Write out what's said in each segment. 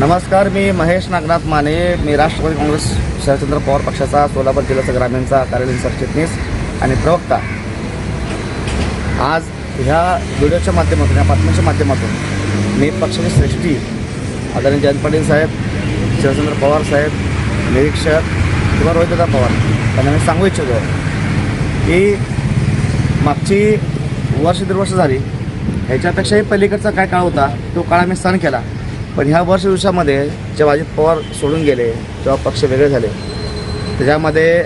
नमस्कार मी महेश नागनाथ माने. मी राष्ट्रवादी काँग्रेस शरदचंद्र पवार पक्षाचा सोलापूर जिल्ह्याचा ग्रामीणचा कार्यालयीन सरचिटणीस आणि प्रवक्ता. आज ह्या व्हिडिओच्या माध्यमातून या बातम्यांच्या माध्यमातून मी पक्षाची श्रेष्ठी आदरणीय जयंत पाटील साहेब शरदचंद्र पवार साहेब निरीक्षक किंवा रोहितदा पवार त्यांना मी सांगू इच्छितो की मागची वर्ष दीड वर्ष झाली ह्याच्यापेक्षाही पलीकडचा काय काळ होता तो काळ आम्ही सहन केला. पण ह्या वर्ष दिवसामध्ये जेव्हा अजित पवार सोडून गेले तेव्हा पक्ष वेगळे झाले. त्याच्यामध्ये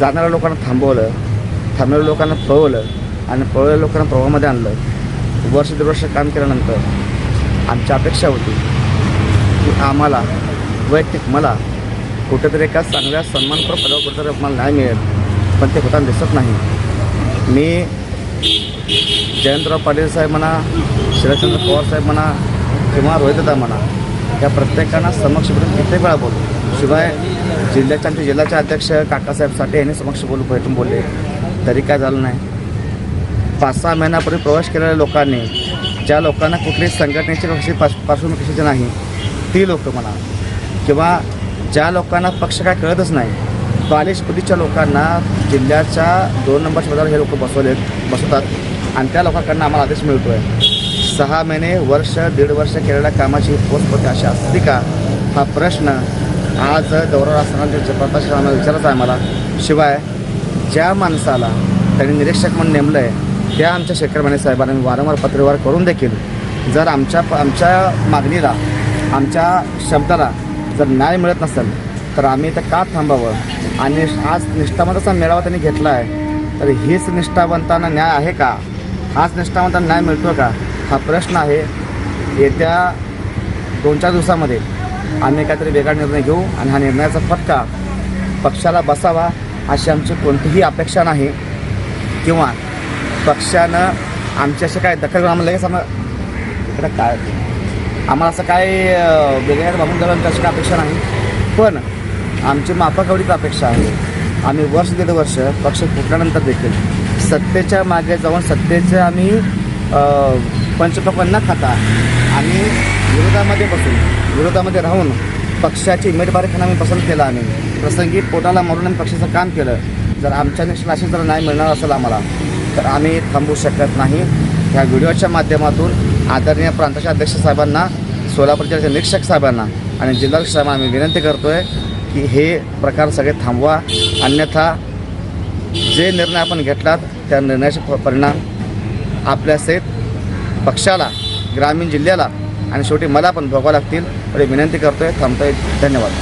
जाणाऱ्या लोकांना थांबवलं थांबणाऱ्या लोकांना पळवलं आणि पळवलेल्या लोकांना प्रवाहामध्ये आणलं. वर्ष दीड वर्ष काम केल्यानंतर आमची अपेक्षा होती की आम्हाला वैयक्तिक मला कुठेतरी एका चांगल्या सन्मानपर पदावर कुठेतरी मला नाही मिळेल पण ते होताना दिसत नाही. मी जयंतराव पाटील साहेब म्हणा शरदचंद्र पवार साहेब म्हणा किंवा रोहितदा म्हणा या प्रत्येकांना समक्ष भेटून कित्येक वेळा बोलू शिवाय जिल्ह्याच्या आमचे जिल्ह्याचे अध्यक्ष काकासाहेब साठे यांनी समक्ष बोलू भेटून बोलले. तरी काय झालं नाही. पाच सहा महिन्यापूर्वी प्रवेश केलेल्या लोकांनी ज्या लोकांना कुठलीही संघटनेची कशी पार्श पार्श्वभूमी नाही ती लोक म्हणा किंवा ज्या लोकांना पक्ष काय कळतच नाही बालिश बुद्धीच्या लोकांना जिल्ह्याच्या दोन नंबर पदावर हे लोक बसवले बसवतात. आणि त्या लोकांकडनं आम्हाला आदेश मिळतो आहे सहा महिने वर्ष दीड वर्ष केलेल्या कामाची पोचपती अशी असते का? हा प्रश्न आज गौरव असताना जयप्रकाश आम्हाला विचारायचा आहे मला. शिवाय ज्या माणसाला त्यांनी निरीक्षक म्हणून नेमलं आहे त्या आमच्या शेखरमाने साहेबांनी साहेबांना मी वारंवार पत्रव्यवहार करून देखील जर आमच्या आमच्या मागणीला आमच्या शब्दाला जर न्याय मिळत नसेल तर आम्ही तर का थांबावं? आणि आज निष्ठावंताचा मेळावा त्यांनी घेतला आहे तर हीच निष्ठावंतांना न्याय आहे का? हाच निष्ठावंतांना न्याय मिळतो का? हा प्रश्न आहे. येत्या दोन चार दिवसामध्ये आम्ही काहीतरी वेगळा निर्णय घेऊ आणि हा निर्णयाचा फटका पक्षाला बसावा अशी आमची कोणतीही अपेक्षा नाही. किंवा पक्षानं आमची असे काय दखल घेऊन आम्हाला लगेच आम्हाला इकडं काय? आम्हाला असं काय वेगळ्या बाबून द्यावं अशी काय अपेक्षा नाही. पण आमची माफक एवढीच अपेक्षा आहे? आम्ही वर्ष दीड वर्ष पक्ष फुटल्यानंतर देखील सत्तेच्या मागे जाऊन सत्तेचे आम्ही अं, न खाता. आम्ही विरोधामध्ये बसून विरोधामध्ये राहून पक्षाची उमेदवारीखाना आम्ही पसंत केला आम्ही प्रसंगी पोटाला मारून आम्ही पक्षाचं काम केलं. जर आमच्या निष्ठा अशी जर नाही मिळणार असेल आम्हाला तर आम्ही थांबू शकत नाही. ह्या व्हिडिओच्या माध्यमातून आदरणीय प्रांताच्या अध्यक्ष साहेबांना सोलापूर निरीक्षक साहेबांना आणि जिल्हाधिकारी साहेबांना आम्ही विनंती करतो आहे की हे प्रकार सगळे थांबवा. अन्यथा जे निर्णय आपण घेतलात त्या निर्णयाचे प- परिणाम आपल्या पक्षाला ग्रामीण जिल्ह्याला आणि शेवटी मला पण भोगावं लागतील. एवढी विनंती करतोय थांबतोय. धन्यवाद.